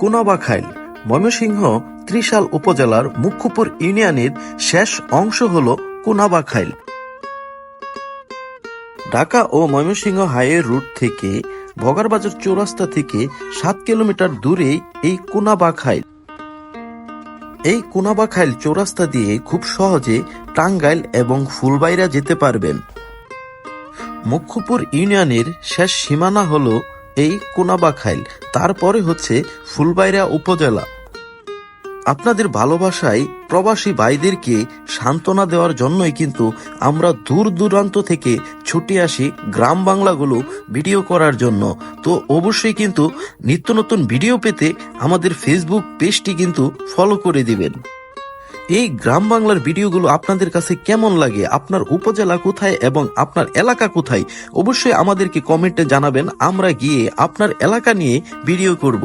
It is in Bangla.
কুনাবা খাইল। ময়মনসিংহ ত্রিশাল উপজেলার মুখ্যপুর ইউনিয়নের শেষ অংশ হল কুনাবা খাইল। ঢাকা ও ময়মনসিংহ হাইওয়ে রুট থেকে ভগারবাজার চৌরাস্তা থেকে সাত কিলোমিটার দূরে এই কুনাবা খাইল। এই কুনাবা খাইল চৌরাস্তা দিয়ে খুব সহজে টাঙ্গাইল এবং ফুলবাইরা যেতে পারবেন। মুখ্যপুর ইউনিয়নের শেষ সীমানা হলো এই কোনাবাখাইল, তারপরে হচ্ছে ফুলবাইরা উপজেলা। আপনাদের ভালোবাসায় প্রবাসী ভাইদেরকে সান্ত্বনা দেওয়ার জন্যই কিন্তু আমরা দূর দূরান্ত থেকে ছুটে আসি গ্রাম বাংলাগুলো ভিডিও করার জন্য। তো অবশ্যই কিন্তু নিত্য নতুন ভিডিও পেতে আমাদের ফেসবুক পেজটি কিন্তু ফলো করে দিবেন। এই গ্রাম বাংলার ভিডিওগুলো আপনাদের কাছে কেমন লাগে? আপনার উপজেলা কোথায় এবং আপনার এলাকা কোথায়? অবশ্যই আমাদেরকে কমেন্টে জানাবেন। আমরা গিয়ে আপনার এলাকা নিয়ে ভিডিও করব।